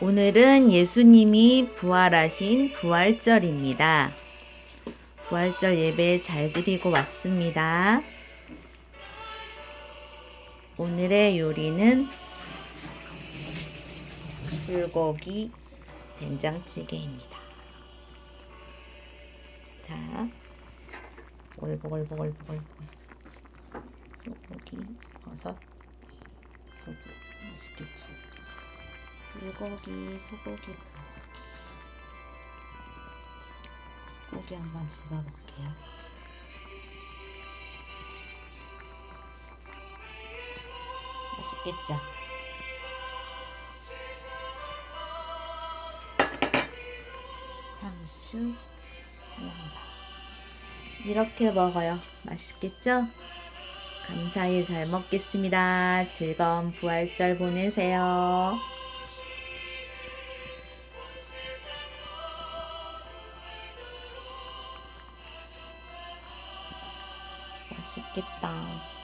오늘은 예수님이 부활하신 부활절입니다. 부활절 예배 잘 드리고 왔습니다. 오늘의 요리는 불고기 된장찌개입니다. 자, 오글오글오글오글 소고기, 버섯, 소금 맛있겠죠? 불고기, 소고기, 고기 한번 집어볼게요. 맛있겠죠? 상추, 양파. 이렇게 먹어요. 맛있겠죠? 감사히 잘 먹겠습니다. 즐거운 부활절 보내세요. 맛있겠다.